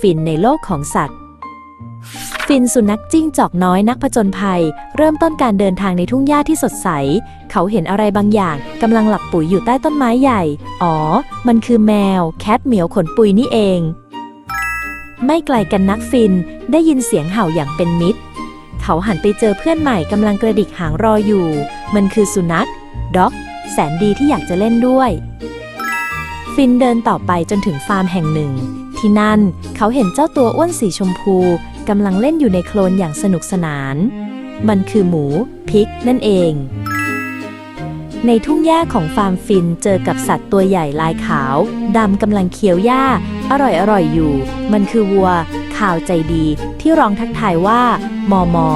ฟินในโลกของสัตว์ ฟินสุนัขจิ้งจอกน้อยนักผจญภัย เริ่มต้นการเดินทางในทุ่งหญ้าที่สดใส เขาเห็นอะไรบางอย่างกำลังหลับปุ๋ยอยู่ใต้ต้นไม้ใหญ่ อ๋อ มันคือแมว แคทเหมียวขนปุยนี่เอง ไม่ไกลกันนักฟินได้ยินเสียงเห่าอย่างเป็นมิตร เขาหันไปเจอเพื่อนใหม่กำลังกระดิกหางรออยู่ มันคือสุนัขด็อก แสนดีที่อยากจะเล่นด้วยฟินเดินต่อไปจนถึงฟาร์มแห่งหนึ่ง ที่นั่น เขาเห็นเจ้าตัวอ้วนสีชมพูกำลังเล่นอยู่ในโคลนอย่างสนุกสนาน มันคือหมู พิกนั่นเอง ในทุ่งหญ้าของฟาร์มฟินเจอกับสัตว์ตัวใหญ่ลายขาวดำกำลังเคี้ยวหญ้า อร่อยอร่อยอยู่ มันคือวัว ข่าวใจดีที่ร้องทักทายว่า มอมอ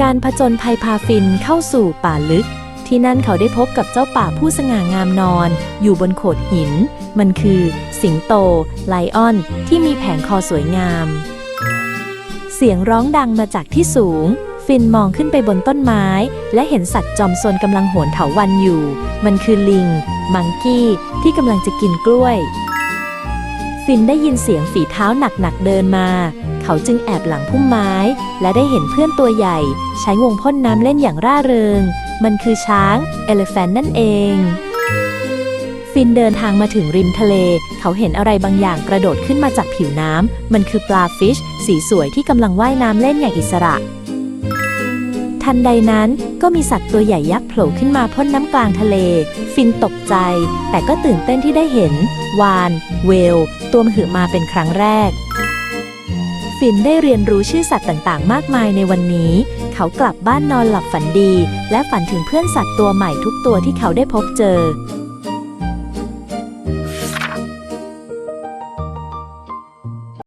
การผจญภัยพาฟินเข้าสู่ป่าลึก ที่นั่นเขาได้พบกับเจ้าป่าผู้สง่างามนอน อยู่บนโขดหิน มันคือ สิงโต ไลออน ที่มีแผงคอสวยงาม เสียงร้องดังมาจากที่สูง ฟินมองขึ้นไปบนต้นไม้ และเห็นสัตว์จอมซนกำลังโหนเถาวันอยู่ มันคือลิง มังกี้ ที่กำลังจะกินกล้วย ฟินได้ยินเสียงฝีเท้าหนักๆเดินมาเขาจึงแอบหลังพุ่มไม้ และได้เห็นเพื่อนตัวใหญ่ ใช้วงพ่นน้ำเล่นอย่างร่าเริง มันคือช้างเอล p ฟนนั่นเอง ฟินเดินทางมาถึงริมทะเล เขาเห็นอะไรบางอย่างกระโดดขึ้นมาจากผิวน้ำ มันคือปลาฟิช สีสวยที่กำลังว่ายน้ำเล่นอย่างอิสระ ทันใดนั้นก็มีสัตว์ตัวใหญ่ยักษ์โผล่ขึ้นมาพ่นน้ำกลางทะเล ฟินตกใจ แต่ก็ตื่นเต้นที่ได้เห็น วาน เวล ตัวมหึมาเป็นครั้งแรก ฟินได้เรียนรู้ชื่อสัตว์ต่างๆ มากมายในวันนี้ เขากลับบ้านนอนหลับฝันดี และฝันถึงเพื่อนสัตว์ตัวใหม่ทุกตัวที่เขาได้พบเจอ